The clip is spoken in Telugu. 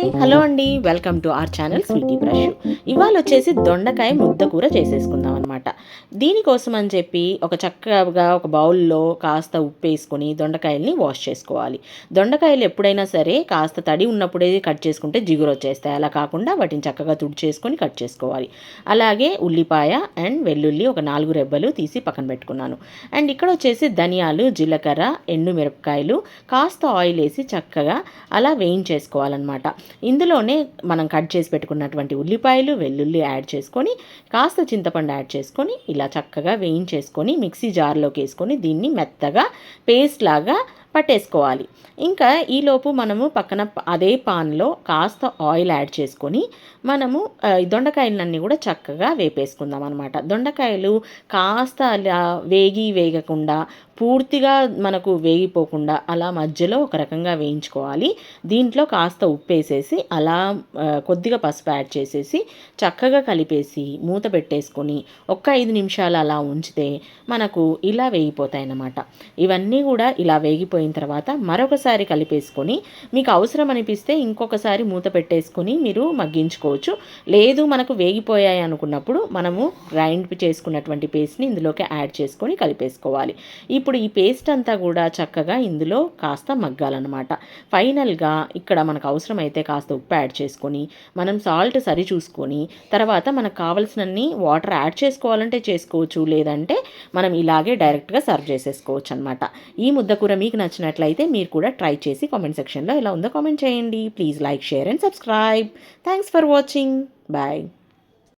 హాయ్ హలో అండి welcome to our channel Sweety Brush. ఇవాళ వచ్చేసి దొండకాయ ముద్ద కూర చేసేసుకుందాం అనమాట దీనికోసం అని చెప్పి ఒక చక్కగా ఒక బౌల్లో కాస్త ఉప్పు వేసుకొని దొండకాయల్ని వాష్ చేసుకోవాలి. దొండకాయలు ఎప్పుడైనా సరే కాస్త తడి ఉన్నప్పుడే కట్ చేసుకుంటే జిగురు వచ్చేస్తాయి. అలా కాకుండా వాటిని చక్కగా తుడిచేసుకొని కట్ చేసుకోవాలి. అలాగే ఉల్లిపాయ అండ్ వెల్లుల్లి ఒక నాలుగు రెబ్బలు తీసి పక్కన పెట్టుకున్నాను. అండ్ ఇక్కడ వచ్చేసి ధనియాలు జీలకర్ర ఎండు మిరపకాయలు కాస్త ఆయిల్ వేసి చక్కగా అలా వేయించేసుకోవాలన్నమాట. ఇందులోనే మనం కట్ చేసి పెట్టుకున్నటువంటి ఉల్లిపాయలు వెల్లుల్లి యాడ్ చేసుకొని కాస్త చింతపండు యాడ్ చేసుకొని ఇలా చక్కగా వేయించేసుకొని మిక్సీ జార్లోకి వేసుకొని దీన్ని మెత్తగా పేస్ట్ లాగా పట్టేసుకోవాలి. ఇంకా ఈలోపు మనము పక్కన అదే పాన్లో కాస్త ఆయిల్ యాడ్ చేసుకొని మనము దొండకాయలన్నీ కూడా చక్కగా వేపేసుకుందాం అనమాట దొండకాయలు కాస్త అలా వేగి వేగకుండా పూర్తిగా మనకు వేగిపోకుండా అలా మధ్యలో ఒక రకంగా వేయించుకోవాలి. దీంట్లో కాస్త ఉప్పు వేసేసి అలా కొద్దిగా పసుపు యాడ్ చేసేసి చక్కగా కలిపేసి మూత పెట్టేసుకొని ఒక్క ఐదు నిమిషాలు అలా ఉంచితే మనకు ఇలా వేగిపోతాయి అన్నమాట ఇవన్నీ కూడా ఇలా వేగిపోయిన తర్వాత మరొకసారి కలిపేసుకొని మీకు అవసరం అనిపిస్తే ఇంకొకసారి మూత పెట్టేసుకొని మీరు మగ్గించుకోవచ్చు. లేదు మనకు వేగిపోయాయి అనుకున్నప్పుడు మనము గ్రైండ్ చేసుకున్నటువంటి పేస్ట్ని ఇందులోకి యాడ్ చేసుకొని కలిపేసుకోవాలి. ఇప్పుడు ఇప్పుడు ఈ పేస్ట్ అంతా కూడా చక్కగా ఇందులో కాస్త మగ్గాలన్నమాట. ఫైనల్గా ఇక్కడ మనకు అవసరమైతే కాస్త ఉప్పు యాడ్ చేసుకొని మనం సాల్ట్ సరి చూసుకొని తర్వాత మనకు కావాల్సినన్ని వాటర్ యాడ్ చేసుకోవాలంటే చేసుకోవచ్చు లేదంటే మనం ఇలాగే డైరెక్ట్గా సర్వ్ చేసేసుకోవచ్చు అనమాట ఈ ముద్ద కూర మీకు నచ్చినట్లయితే మీరు కూడా ట్రై చేసి కామెంట్ సెక్షన్లో ఎలా ఉందో కామెంట్ చేయండి. Please like share and subscribe thanks for watching bye